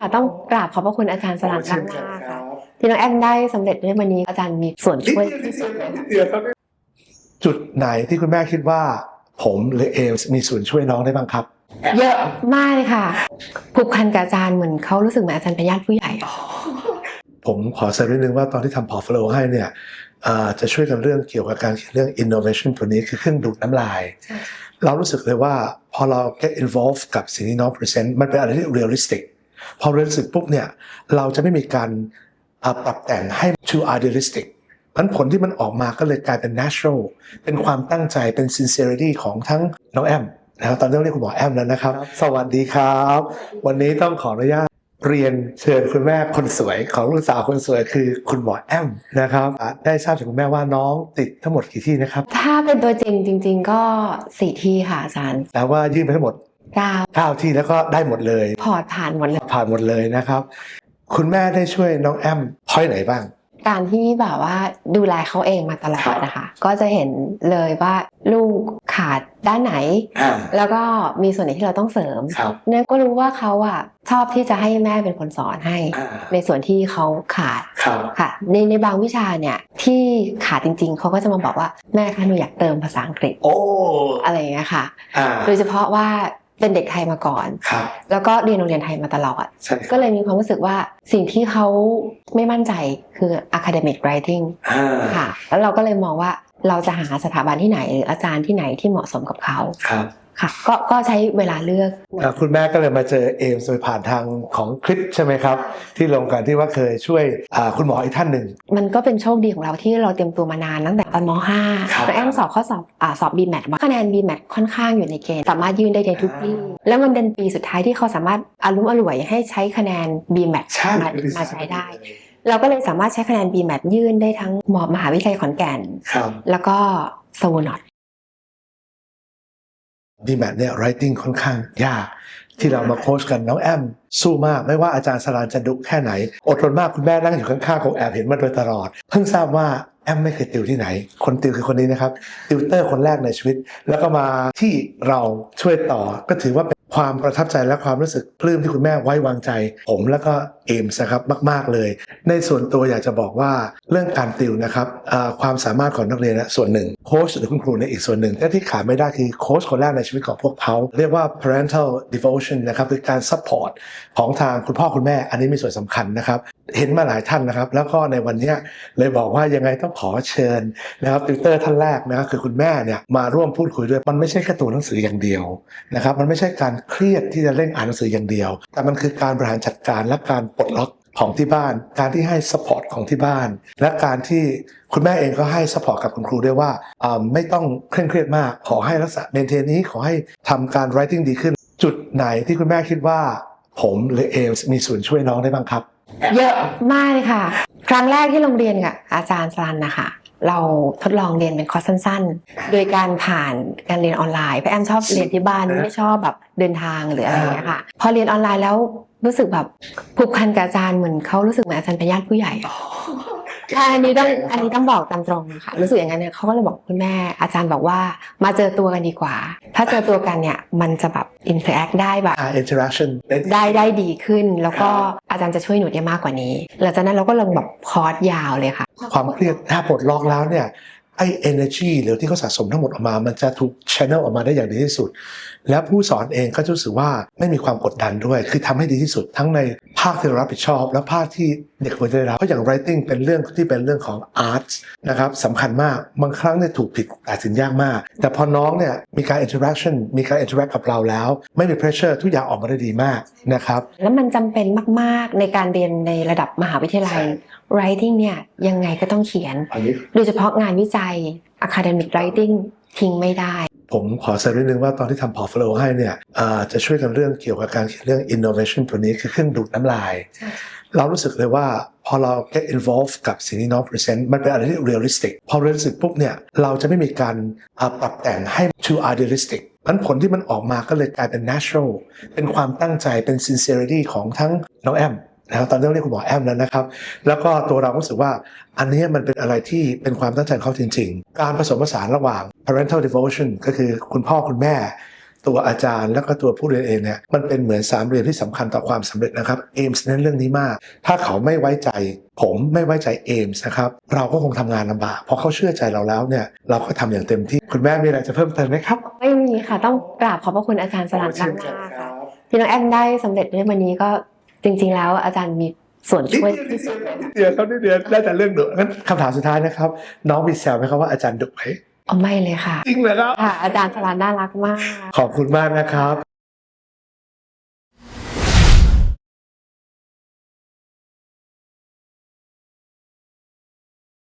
ค่ะต้องกราบขอบพระคุณอาจารย์สลันมากมากๆค่ะที่น้องแอมได้สำเร็จในวันนี้อาจารย์มีส่วนช่วยที่สุดเลยค่ะจุดไหนที่คุณแม่คิดว่า ผมหรือเอมมีส่วนช่วยน้องได้บ้างครับ เยอะมากเลยค่ะผูกพันกับอาจารย์เหมือนเขารู้สึกเหมือนอาจารย์เป็นญาติผู้ใหญ่ผมขอเสริมนิดนึงว่าตอนที่ทำพอร์ตโฟลิโอให้เนี่ยเอ่อจะช่วยกันเรื่องเกี่ยวกับการเขียนเรื่อง innovation ตัวนี้คือเครื่องดูดน้ำลาย เรารู้สึกเลยว่าพอเรา get involved กับสิ่งที่น้อง present มันเป็นอะไรที่ realistic พอ realistic ปุ๊บเนี่ยเราจะไม่มีการอ่าปรับแต่งให้ too idealistic พันผลที่มันออกมาก็เลยกลายเป็น natural เป็นความตั้งใจเป็น sincerity ของทั้งน้องแอมนะครับตอนนี้เรียกคุณหมอแอมแล้วนะครับ สวัสดีครับ วันนี้ต้องขออนุญาตเรียนเชิญคุณแม่คนสวยของลูกสาวคนสวยคือคุณหมอแอมนะครับอะได้ทราบจากคุณแม่ว่าน้องติดทั้งหมดกี่ที่นะครับ ถ้าเป็นตัวจริงจริง ๆ ก็สี่ที่ค่ะอาจารย์แต่ว่ายื่นไปทั้งหมดเก้า9ที่แล้วก็ได้หมดเลย พอร์ตผ่านหมดเลย ผ่านหมดเลยนะครับ คุณแม่ได้ช่วยน้องแอมพอยไหนบ้าง การที่แบบว่าดูแลเขาเองมาตลอดนะคะ ก็จะเห็นเลยว่าลูกขาดด้านไหน แล้วก็มีส่วนไหนที่เราต้องเสริมครับเนี่ยก็รู้ว่าเขาอะชอบที่จะให้แม่เป็นคนสอนให้ ในส่วนที่เขาขาดครับค่ะ ในในบางวิชาเนี่ยที่ขาดจริง ๆเขาก็จะมาบอกว่าแม่คะหนูอยากเติมภาษาอังกฤษโอ้อะไรอย่างเงี้ยค่ะอ่าโดยเฉพาะว่า เป็นเด็กไทยมาก่อน ครับ แล้วก็เรียนโรงเรียนไทยมาตลอด ใช่ก็เลยมีความรู้สึกว่าสิ่งที่เขาไม่มั่นใจคือ academic writing อ่าค่ะ แล้วเราก็เลยมองว่าเราจะหาสถาบันที่ไหนหรืออาจารย์ที่ไหนที่เหมาะสมกับเขา ครับ ค่ะก็ก็ใช้เวลาเลือกอะคุณแม่ก็เลยมาเจอเอมโดยผ่านทางของคลิปใช่ไหมครับ ที่ลงกันที่ว่าเคยช่วยอ่าคุณหมออีกท่านหนึ่ง มันก็เป็นโชคดีของเราที่เราเตรียมตัวมานานตั้งแต่ตอนมครับ .5 แล้วแอมสอบข้อสอบอ่าสอบ BMAT ว่าคะแนน BMAT ค่อนข้างอยู่ในเกณฑ์สามารถยื่นได้ในทุกที่แล้วมันเป็นปีสุดท้ายที่เขาสามารถอารุมอร่วยให้ใช้คะแนน BMAT ใช่มามาใช้ได้เราก็เลยสามารถใช้คะแนน BMAT ยื่นได้ทั้งมมหาวิทยาลัยขอนแก่นครับแล้วก็สวอนอต ดีแมทเนี่ย writing ค่อนข้างยาก ที่เรามาโค้ชกันน้องแอม สู้มากไม่ว่าอาจารย์สรานจะดุแค่ไหน อดทนมากคุณแม่นั่งอยู่ข้างๆคงแอบเห็นมาโดยตลอด เพิ่งทราบว่าแอมไม่เคยติวที่ไหน คนติวคือคนนี้นะครับ ติวเตอร์คนแรกในชีวิต แล้วก็มาที่เราช่วยต่อ ก็ถือว่าเป็นความประทับใจและความรู้สึกปลื้มที่คุณแม่ไว้วางใจ ผมแล้วก็ เอมส์นะครับมาก ๆ เลย ในส่วนตัวอยากจะบอกว่าเรื่องการติวนะครับความสามารถของนักเรียนนะส่วนหนึ่งโค้ชหรือคุณครูในอีกส่วนหนึ่งแต่ที่ขาดไม่ได้คือโค้ชคนแรกในชีวิตของพวกเขาเรียกว่า parental devotion นะครับคือการ support ของทางคุณพ่อคุณแม่ อันนี้มีส่วนสำคัญนะครับเห็นมาหลายท่านนะครับ แล้วก็ในวันนี้เลยบอกว่ายังไงต้องขอเชิญนะครับติวเตอร์ท่านแรกนะครับคือคุณแม่เนี่ยมาร่วมพูดคุยด้วยมันไม่ใช่แค่ตัวหนังสืออย่างเดียวนะครับมันไม่ใช่การเครียดที่จะเร่งอ่านหนังสืออย่างเดียว แต่มันคือการบริหารจัดการและการปลดล็อกของที่บ้าน การที่ให้สปอร์ตของที่บ้าน และการที่คุณแม่เองก็ให้สปอร์ตกับคุณครูด้วยว่าไม่ต้องเคร่งเครียดมาก ขอให้รักษาเมนเทนนี้ขอให้ทำการ writing ดีขึ้น จุดไหนที่คุณแม่คิดว่า ผมหรือเอมมีส่วนช่วยน้องได้บ้างครับ เยอะมากเลยค่ะ ครั้งแรกที่โรงเรียนกับอาจารย์สรันนะคะเราทดลองเรียนเป็นคอร์สสั้นๆ โดยการผ่านการเรียนออนไลน์เพราะแอมชอบเรียนที่บ้านไม่ชอบแบบเดินทางหรืออะไรอย่างเงี้ยค่ะ พอเรียนออนไลน์แล้ว รู้สึกแบบผูกพันกับอาจารย์เหมือนเขารู้สึกเหมือนอาจารย์เป็นญาติผู้ใหญ่อะใช่อันนี้ต้องอันนี้ต้องบอกตามตรงค่ะรู้สึกอย่างนั้นเนี่ยเขาก็เลยบอกคุณแม่ อาจารย์บอกว่ามาเจอตัวกันดีกว่า ถ้าเจอตัวกันเนี่ยมันจะแบบอินเตอร์แอคได้แบบอ่า interaction ได้ได้ดีขึ้น แล้วก็อาจารย์จะช่วยหนูได้มากกว่านี้ หลังจากนั้นเราก็ลงแบบคอร์สยาวเลยค่ะ ความเครียดถ้าปลดล็อกแล้วเนี่ย ไอ้ energy หรือที่เขาสะสมทั้งหมดออกมา มันจะถูก channel ออกมาได้อย่างดีที่สุด แล้วผู้สอนเองก็จะรู้สึกว่าไม่มีความกดดันด้วย คือทำให้ดีที่สุดทั้งในภาคที่เรารับผิดชอบ และภาคที่เด็กควรจะได้รับเพราะอย่าง writing เป็นเรื่องที่เป็นเรื่องของ arts นะครับสำคัญมากบางครั้งเนี่ยถูกผิดตัดสินยากมาก แต่พอน้องเนี่ยมีการ interaction มีการ interact กับเราแล้ว ไม่มี pressure ทุกอย่างออกมาได้ดีมากนะครับแล้วมันจำเป็นมากๆในการเรียนในระดับมหาวิทยาลัย writing เนี่ยยังไงก็ต้องเขียนอันนี้โดยเฉพาะงานวิจัย academic writing ทิ้งไม่ได้ ผมขอเสริมนิดนึงว่าตอนที่ทำพอร์ตโฟลิโอให้เนี่ยอ่าจะช่วยกันเรื่องเกี่ยวกับการเขียนเรื่อง innovation ตัวนี้คือเครื่องดูดน้ำลาย เรารู้สึกเลยว่าพอเรา get involved กับสิ่งที่น้อง present มันเป็นอะไรที่ realistic พอ realistic ปุ๊บเนี่ยเราจะไม่มีการอ่าปรับแต่งให้ too idealistic พันผลที่มันออกมาก็เลยกลายเป็น natural เป็นความตั้งใจเป็น sincerity ของทั้งน้องแอม นะครับตอนนี้เรียกคุณหมอแอมแล้วนะครับ แล้วก็ตัวเรารู้สึกว่าอันนี้มันเป็นอะไรที่เป็นความตั้งใจของเขาจริง ๆ การผสมผสานระหว่าง parental devotion ก็คือคุณพ่อคุณแม่ ตัวอาจารย์แล้วก็ตัวผู้เรียนเองเนี่ยมันเป็นเหมือนสามเหลี่ยมที่สำคัญต่อความสำเร็จนะครับเอมส์เน้นเรื่องนี้มาก ถ้าเขาไม่ไว้ใจ ผมไม่ไว้ใจเอมส์นะครับเราก็คงทำงานลำบากเพราะเขาเชื่อใจเราแล้วเนี่ยเราก็ทำอย่างเต็มที่คุณแม่มีอะไรจะเพิ่มเติมไหมครับ ไม่มีค่ะต้องกราบขอบพระคุณอาจารย์สลันมากมากๆค่ะที่น้องแอมได้สำเร็จในวันนี้ก็ จริง ๆ แล้วอาจารย์มีส่วนช่วยที่สุดเลยค่ะเดี๋ยวครับนิดเดียวได้แต่เรื่องดุงั้นคำถามสุดท้ายนะครับ น้องมีแซวไหมครับว่าอาจารย์ดุไหมอ๋อไม่เลยค่ะ จริงเหรอครับ ค่ะ อาจารย์สลันน่ารักมาก ขอบคุณมากนะครับ